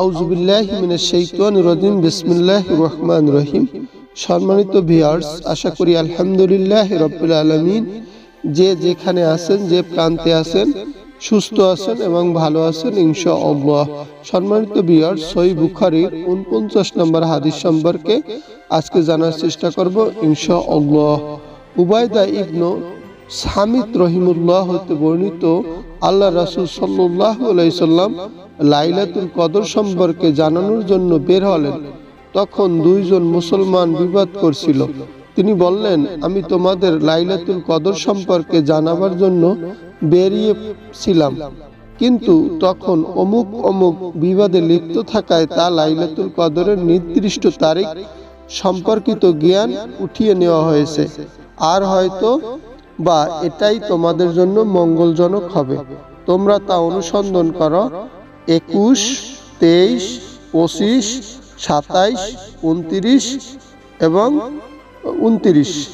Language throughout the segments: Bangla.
আউজুবিল্লাহ মিনাশ শাইতানির রাজিম। বিসমিল্লাহির রহমানির রহিম। সম্মানিত ভিউয়ার্স, আশা করি আলহামদুলিল্লাহ রাব্বুল আলামিন যে যেখানে আছেন, যে প্রান্তে আছেন, সুস্থ আছেন এবং ভালো আছেন ইনশাআল্লাহ। সম্মানিত ভিউয়ার্স, সহি বুখারীর 49 নম্বর হাদিস সম্পর্কে আজকে জানার চেষ্টা করব ইনশাআল্লাহ। উবায়দা ইবনু সামিত রহিমুল্লাহ হতে বর্ণিত আল্লাহ রাসুল সাল্লাহ আলাইসাল্লাম লাইলাতুল কদর সম্পর্কে জানানোর জন্য বের হলেন। তখন দুইজন মুসলমান বিবাদ করছিল। তিনি বললেন, আমি তোমাদের লাইলাতুল কদর সম্পর্কে জানাবার জন্য বেরিয়েছিলাম কিন্তু তখন অমুক অমুক বিবাদে লিপ্ত থাকায় তা লাইলাতুল কদরের নির্দিষ্ট তারিখ সম্পর্কিত জ্ঞান উঠিয়ে নেওয়া হয়েছে। আর হয়তো বা এটাই তোমাদের জন্য মঙ্গলজনক হবে। তোমরা তা অনুসন্ধান করো। একুশ, তেইশ, পঁচিশ, সাতাইশ, উনত্রিশ এবং উনত্রিশ।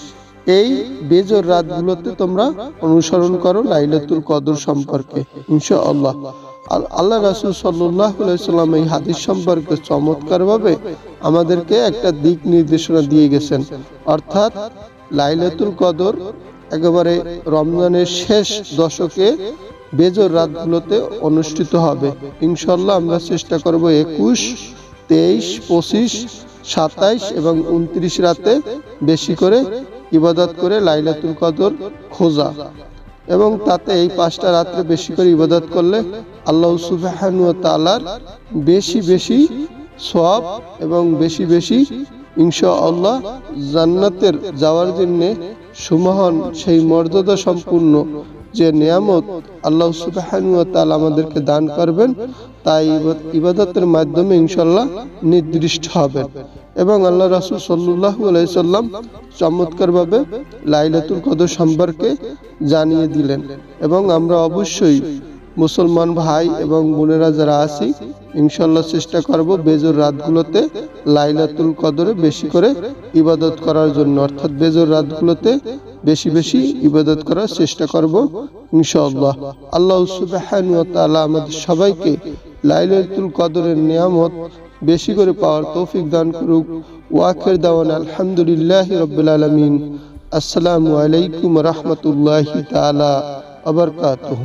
এই বেজর রাতগুলোতে তোমরা অনুসরণ করো লাইলাতুল কদর সম্পর্কে, ইনশাআল্লাহ। আল- আল্লাহ রাসুল সাল্লাম এই হাদিস সম্পর্কে চমৎকারভাবে আমাদেরকে একটা দিক নির্দেশনা দিয়ে গেছেন। অর্থাৎ লাইলাতুল কদর একেবারে রমজানের শেষ দশকে বেজর রাতগুলোতে অনুষ্ঠিত হবে। ইনশাল্লাহ আমরা চেষ্টা করব একুশ, তেইশ, পঁচিশ, সাতাইশ এবং উনত্রিশ রাতে বেশি করে ইবাদত করে লাইলাতুল কদর খোঁজা এবং তাতে এই পাঁচটা রাত্রে বেশি করে ইবাদত করলে আল্লাহ সুবাহানু তালার বেশি বেশি সব এবং বেশি বেশি ইনশা আল্লাহ জান্নাতের যাওয়ার জন্য সুমহান সেই মর্যাদা সম্পূর্ণ যে নিয়ামত আল্লাহ তাআলা আমাদেরকে দান করবেন, তাই ইবাদতের মাধ্যমে ইনশাল্লাহ নির্দিষ্ট হবে। এবং আল্লাহ রাসুল সাল্লাল্লাহু আলাইসাল্লাম চমৎকারভাবে লাইলাতুল কদর সম্পর্কে জানিয়ে দিলেন। এবং আমরা অবশ্যই মুসলমান ভাই এবং বোনেরা যারা আছি ইনশাল্লাহ চেষ্টা করব বেজর রাতগুলোতে লাইলাতুল কদরে বেশি করে ইবাদত করার জন্য। অর্থাৎ বেজর রাতগুলোতে বেশি বেশি ইবাদত করার চেষ্টা করব, ইনশাআল্লাহ। আল্লাহ তাআলা আমাদের সবাইকে লাইলাতুল কদরের নিয়ামত বেশি করে পাওয়ার তৌফিক দান করুক। ওয়াখির দাওয়ান আলহামদুলিল্লাহি রাব্বিল আলামিন। আসসালামু আলাইকুম রহমতুল্লাহি তালা ওয়া বারাকাতুহু।